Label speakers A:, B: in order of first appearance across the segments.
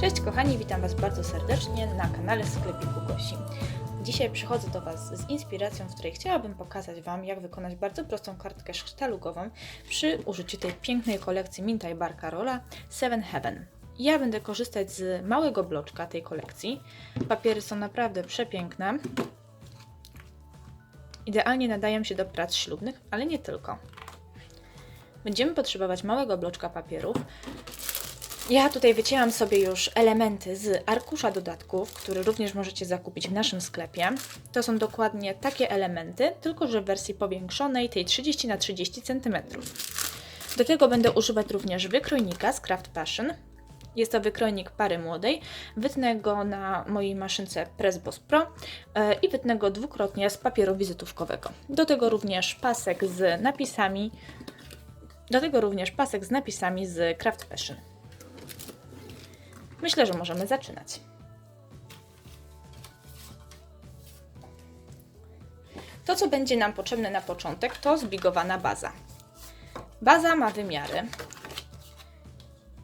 A: Cześć kochani, witam Was bardzo serdecznie na kanale Sklepiku Gosi. Dzisiaj przychodzę do Was z inspiracją, w której chciałabym pokazać Wam, jak wykonać bardzo prostą kartkę sztalugową przy użyciu tej pięknej kolekcji Mintaj Bar Carola Seven Heaven. Ja będę korzystać z małego bloczka tej kolekcji. Papiery są naprawdę przepiękne. Idealnie nadają się do prac ślubnych, ale nie tylko. Będziemy potrzebować małego bloczka papierów, ja tutaj wycięłam sobie już elementy z arkusza dodatków, który również możecie zakupić w naszym sklepie. To są dokładnie takie elementy, tylko że w wersji powiększonej, tej 30 na 30 cm. Do tego będę używać również wykrojnika z Craft Passion. Jest to wykrojnik pary młodej. Wytnę go na mojej maszynce Pressboss Pro e, i wytnę go dwukrotnie z papieru wizytówkowego. Do tego również pasek z napisami. Do tego również pasek z napisami z Craft Passion. Myślę, że możemy zaczynać. To, co będzie nam potrzebne na początek, to zbigowana baza. Baza ma wymiary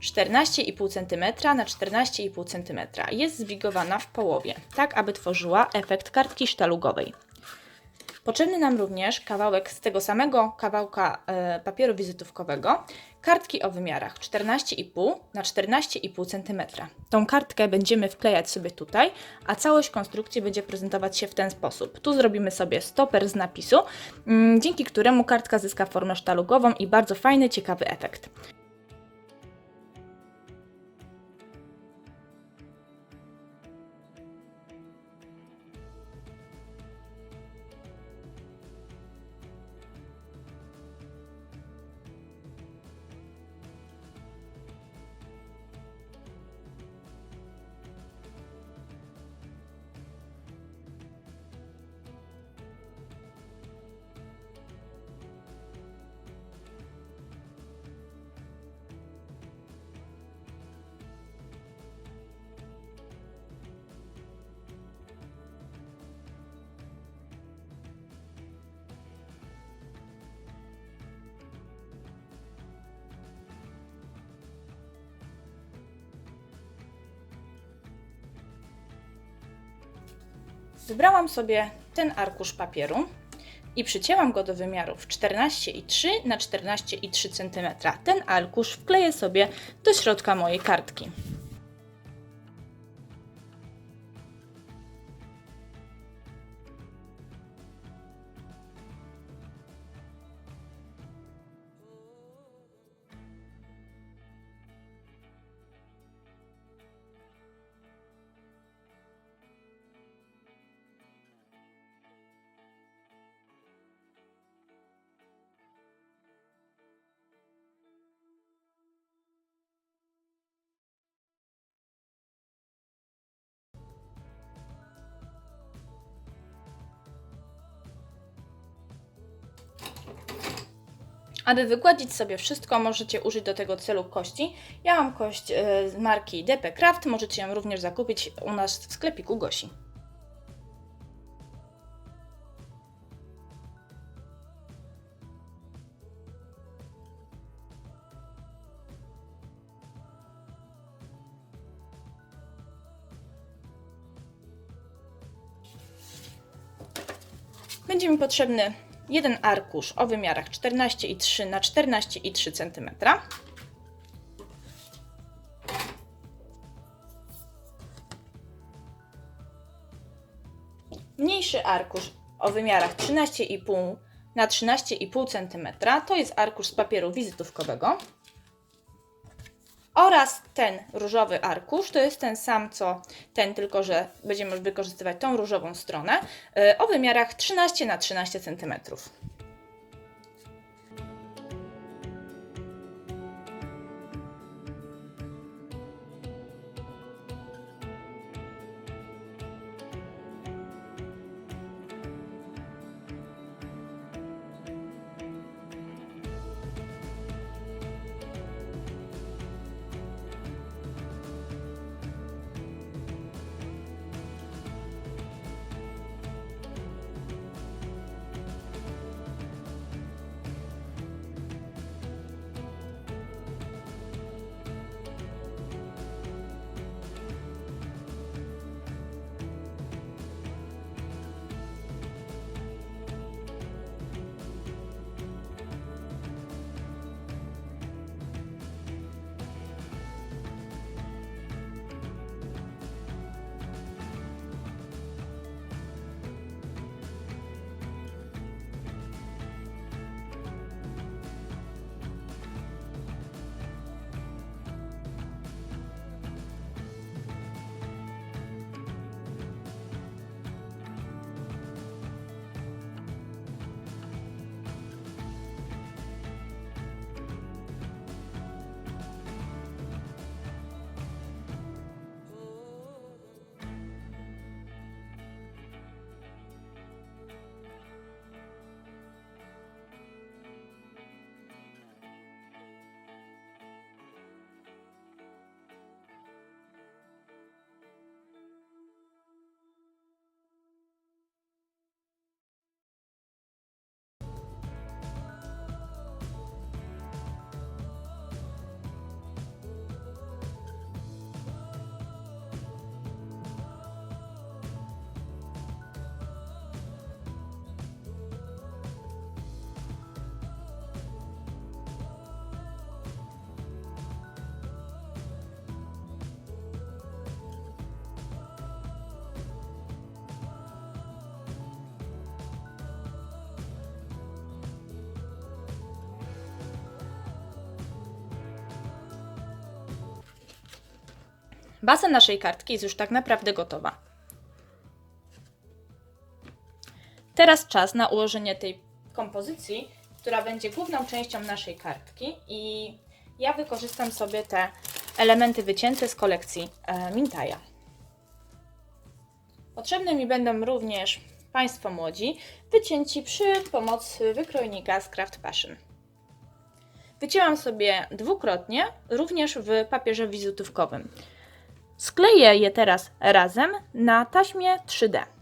A: 14,5 cm na 14,5 cm. Jest zbigowana w połowie, tak aby tworzyła efekt kartki sztalugowej. Potrzebny nam również kawałek z tego samego kawałka e, papieru wizytówkowego, kartki o wymiarach 14,5 na 14,5 cm. Tą kartkę będziemy wklejać sobie tutaj, a całość konstrukcji będzie prezentować się w ten sposób. Tu zrobimy sobie stoper z napisu, mm, dzięki któremu kartka zyska formę sztalugową i bardzo fajny, ciekawy efekt. Wybrałam sobie ten arkusz papieru i przycięłam go do wymiarów 14,3 na 14,3 cm. Ten arkusz wkleję sobie do środka mojej kartki. Aby wygładzić sobie wszystko, możecie użyć do tego celu kości. Ja mam kość e, z marki DP Craft, możecie ją również zakupić u nas w sklepiku Gosi. Będzie mi potrzebny jeden arkusz o wymiarach 14,3 na 14,3 cm. Mniejszy arkusz o wymiarach 13,5 na 13,5 cm to jest arkusz z papieru wizytówkowego. Oraz ten różowy arkusz, to jest ten sam co ten, tylko że będziemy wykorzystywać tą różową stronę y, o wymiarach 13 na 13 cm. Baza naszej kartki jest już tak naprawdę gotowa. Teraz czas na ułożenie tej kompozycji, która będzie główną częścią naszej kartki i ja wykorzystam sobie te elementy wycięte z kolekcji e, Mintaja. Potrzebne mi będą również Państwo młodzi, wycięci przy pomocy wykrojnika z Craft Passion. Wycięłam sobie dwukrotnie, również w papierze wizytówkowym. Skleję je teraz razem na taśmie 3D.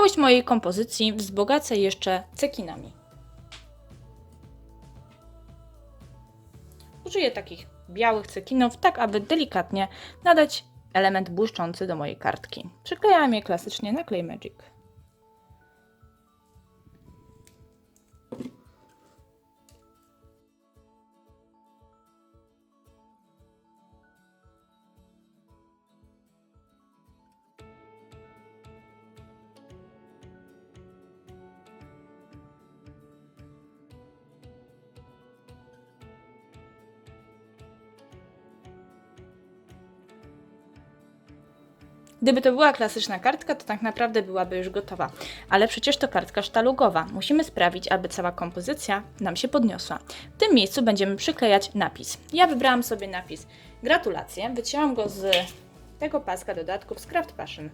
A: Całość mojej kompozycji wzbogacę jeszcze cekinami. Użyję takich białych cekinów, tak aby delikatnie nadać element błyszczący do mojej kartki. Przyklejam je klasycznie na Clay Magic. Gdyby to była klasyczna kartka, to tak naprawdę byłaby już gotowa. Ale przecież to kartka sztalugowa. Musimy sprawić, aby cała kompozycja nam się podniosła. W tym miejscu będziemy przyklejać napis. Ja wybrałam sobie napis Gratulacje. Wycięłam go z tego paska dodatków z Craft Passion.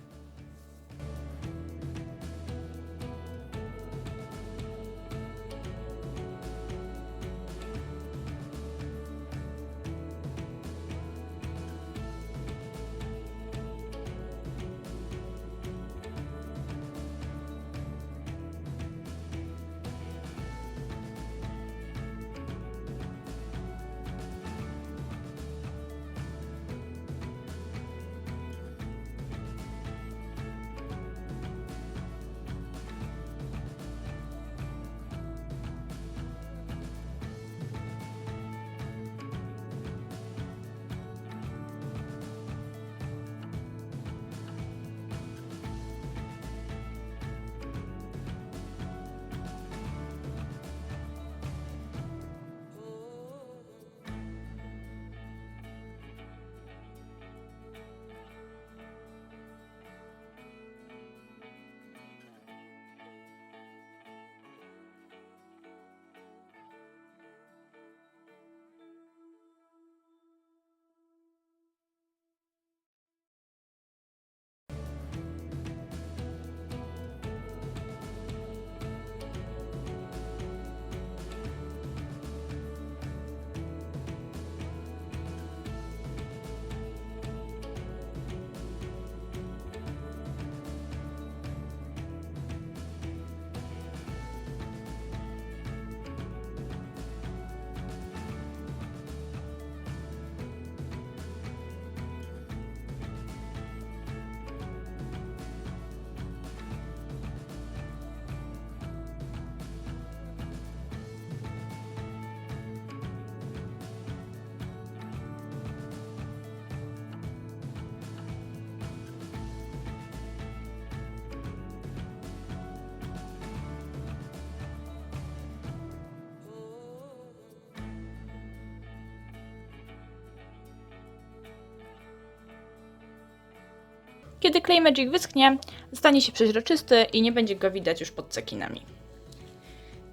A: Kiedy Clay Magic wyschnie, stanie się przeźroczysty i nie będzie go widać już pod cekinami.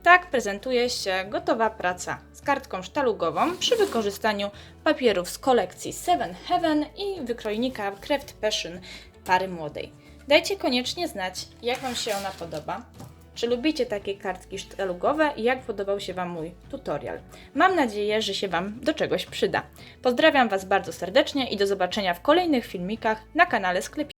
A: Tak prezentuje się gotowa praca z kartką sztalugową przy wykorzystaniu papierów z kolekcji Seven Heaven i wykrojnika Craft Passion pary młodej. Dajcie koniecznie znać, jak Wam się ona podoba. Czy lubicie takie kartki sztalugowe i jak podobał się Wam mój tutorial? Mam nadzieję, że się Wam do czegoś przyda. Pozdrawiam Was bardzo serdecznie i do zobaczenia w kolejnych filmikach na kanale Sklepiku.